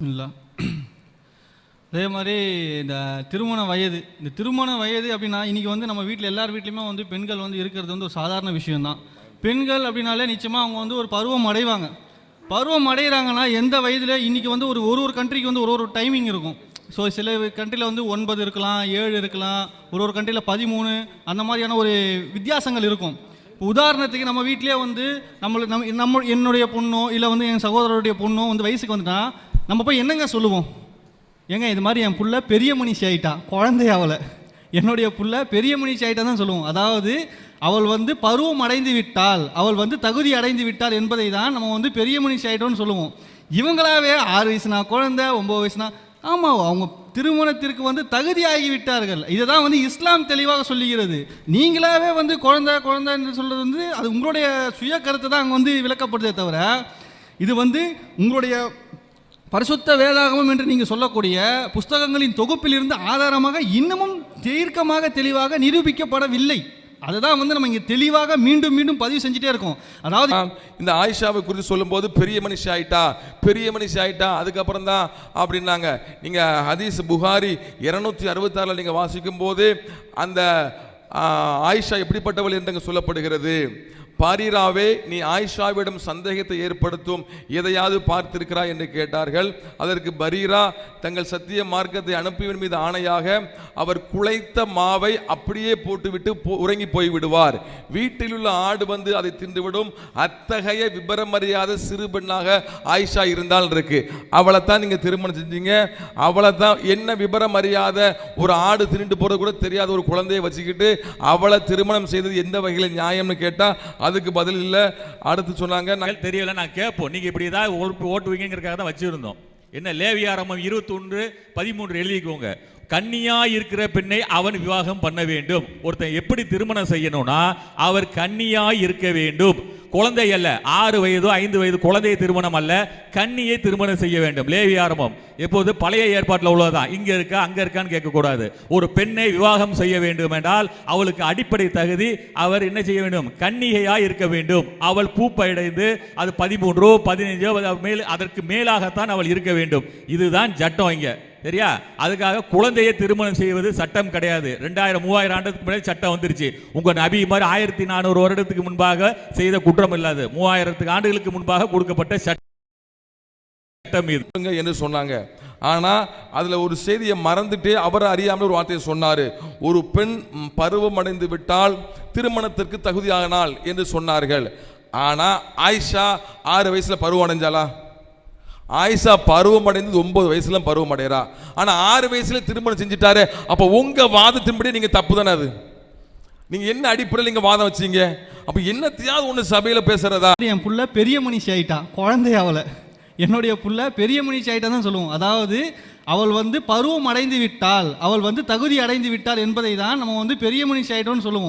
இல்லை. அதே மாதிரி இந்த திருமண வயது. இந்த திருமண வயது அப்படின்னா இன்றைக்கி வந்து நம்ம வீட்டில் எல்லார் வீட்லேயுமே வந்து பெண்கள் வந்து இருக்கிறது வந்து ஒரு சாதாரண விஷயம்தான். பெண்கள் அப்படின்னாலே நிச்சயமாக அவங்க வந்து ஒரு பருவம் அடைவாங்க. பருவம் அடைகிறாங்கன்னா எந்த வயதில் இன்றைக்கி வந்து ஒரு ஒரு ஒரு கண்ட்ரிக்கு வந்து ஒரு ஒரு டைமிங் இருக்கும். ஸோ சில கண்ட்ரியில் வந்து ஒன்பது இருக்கலாம் ஏழு இருக்கலாம் ஒரு ஒரு கண்ட்ரியில் பதிமூணு அந்த மாதிரியான ஒரு வித்தியாசங்கள் இருக்கும். இப்போ உதாரணத்துக்கு நம்ம வீட்டிலேயே வந்து நம்மளுக்கு நம்ம நம்ம என்னுடைய பொண்ணோ இல்லை வந்து என் சகோதரருடைய பொண்ணோ வந்து வயசுக்கு வந்துட்டால் நம்ம போய் என்னங்க சொல்லுவோம்? ஏங்க இது மாதிரி என் புள்ள பெரிய மனுஷி ஆயிட்டா? குழந்தை அவளை. என்னுடைய புள்ள பெரிய மனுஷி ஆயிட்டா தான் சொல்லுவோம். அதாவது அவள் வந்து பருவம் அடைந்து விட்டால் அவள் வந்து தகுதி அடைந்து விட்டால் என்பதை தான் நம்ம வந்து பெரிய மனுஷி ஆயிட்டோம்னு சொல்லுவோம். இவங்களாவே ஆறு வயசுனா குழந்தை ஒம்பது வயசுனா ஆமாம் அவங்க திருமணத்திற்கு வந்து தகுதியாகி விட்டார்கள். இதை தான் வந்து இஸ்லாம் தெளிவாக சொல்லுகிறது. நீங்களாவே வந்து குழந்தை குழந்தை என்று சொல்கிறது வந்து அது உங்களுடைய சுய கருத்தை தான் அங்கே வந்து விளக்கப்படுதே தவிர இது வந்து உங்களுடைய பரிசுத்த வேதாகமம் என்று நீங்கள் சொல்லக்கூடிய புஸ்தகங்களின் தொகுப்பிலிருந்து ஆதாரமாக இன்னமும் தீர்க்கமாக தெளிவாக நிரூபிக்கப்படவில்லை. அதுதான் வந்து நம்ம இங்கே தெளிவாக மீண்டும் மீண்டும் பதிவு செஞ்சுட்டே இருக்கோம். அதாவது இந்த ஆயிஷாவை குறித்து சொல்லும்போது பெரிய மனுஷி ஆயிட்டா பெரிய மனுஷி ஆயிட்டா அதுக்கப்புறம் தான் அப்படின்னாங்க. நீங்கள் ஹதீஸ் புகாரி இரநூத்தி அறுபத்தாறில் நீங்கள் வாசிக்கும் போது அந்த ஆயிஷா எப்படிப்பட்டவள் என்று சொல்லப்படுகிறது? பாரீராவே நீ ஆயிஷாவிடம் சந்தேகத்தை ஏற்படுத்தும் எதையாவது பார்த்திருக்கிறாய் என்று கேட்டார்கள். அதற்கு பரீரா தங்கள் சத்திய மார்க்கத்தை அனுப்பியவன் மீது ஆணையாக அவர் குலைத்த மாவை அப்படியே போட்டுவிட்டு போ- உறங்கி போய் விடுவார் வீட்டில் உள்ள ஆடு வந்து அதை தின்றுவிடும். அத்தகைய விபரமறியாத சிறு பெண்ணாக ஆயிஷா இருந்தால் இருக்கு அவளை தான் நீங்கள் திருமணம் செஞ்சீங்க. அவளை தான் என்ன விபரம் அறியாத ஒரு ஆடு தின்னுட்டு போகிறது கூட தெரியாத ஒரு குழந்தையை வச்சுக்கிட்டு அவளை திருமணம் செய்தது எந்த வகையில் நியாயம்னு கேட்டால் அதுக்கு பதில் இல்லை. அடுத்து சொன்னாங்க நான் நாங்கள் தெரியல நான் கேட்போம். நீங்கள் இப்படி ஏதாவது ஓட்டு ஓட்டுவீங்கிறதுக்காக தான் வச்சுருந்தோம். என்ன லேவியாரமம் இருபத்தொன்று பதிமூன்று எழுதிக்கோங்க. கன்னியா இருக்கிற பெண்ணை அவன் விவாகம் பண்ண வேண்டும். ஒருத்தன் எப்படி திருமணம் செய்யணும்னா அவர் கன்னியா இருக்க வேண்டும். குழந்தை அல்ல ஆறு வயதோ ஐந்து வயது குழந்தையை திருமணம் அல்ல கன்னியை திருமணம் செய்ய வேண்டும். லேவி ஆரம்பம். எப்போது? பழைய ஏற்பாட்டில் உள்ளதான் இங்க இருக்கா அங்க இருக்கான்னு கேட்கக்கூடாது. ஒரு பெண்ணை விவாகம் செய்ய வேண்டும் என்றால் அவளுக்கு அடிப்படை தகுதி அவர் என்ன செய்ய வேண்டும்? கன்னிகையாக இருக்க வேண்டும். அவள் பூப்படைந்து அது பதிமூன்றோ பதினைஞ்சோ மேல் அதற்கு மேலாகத்தான் அவள் இருக்க வேண்டும். இதுதான் சட்டம் இங்கே. சரியா? அதுக்காக குழந்தையை திருமணம் செய்வது சட்டம் கிடையாது. ரெண்டாயிரம் மூவாயிரம் ஆண்டுக்கு முன்னாடி சட்டம் வந்துருச்சு. உங்க நபி மாதிரி ஆயிரத்தி நானூறு வருடத்துக்கு முன்பாக செய்த குற்றம் இல்லாது. மூவாயிரத்துக்கு ஆண்டுகளுக்கு முன்பாக கொடுக்கப்பட்ட சட்டம் இது. என்று சொன்னாங்க. ஆனால் அதில் ஒரு செய்தியை மறந்துட்டு அவர் அறியாமல் ஒரு வார்த்தையை சொன்னார். ஒரு பெண் பருவம் அடைந்து விட்டால் திருமணத்திற்கு தகுதியாகினாள் என்று சொன்னார்கள். ஆனால் ஆயிஷா ஆறு வயசில் பருவம் அடைஞ்சாலா ஆயிஷா பருவம் அடைந்தது ஒன்பது வயசுல பருவம் அடைகிறா ஆனால் ஆறு வயசுல திருமணம் செஞ்சுட்டாரு. அப்போ உங்க வாதத்தின்படி நீங்க தப்பு தானே அது? நீங்க என்ன அடிப்படையில் நீங்க வாதம் வச்சீங்க? அப்ப என்னத்தையாவது ஒன்று சபையில பேசுறதா? என் புள்ள பெரிய மனுஷி ஆயிட்டா. குழந்தை அவளை. என்னுடைய புள்ள பெரிய மனுஷி ஆயிட்டா தான் சொல்லுவோம். அதாவது அவள் வந்து பருவம் அடைந்து விட்டால் அவள் வந்து தகுதி அடைந்து விட்டால் என்பதை தான் நம்ம வந்து பெரிய மனுஷி ஆயிட்டோம்னு சொல்லுவோம்.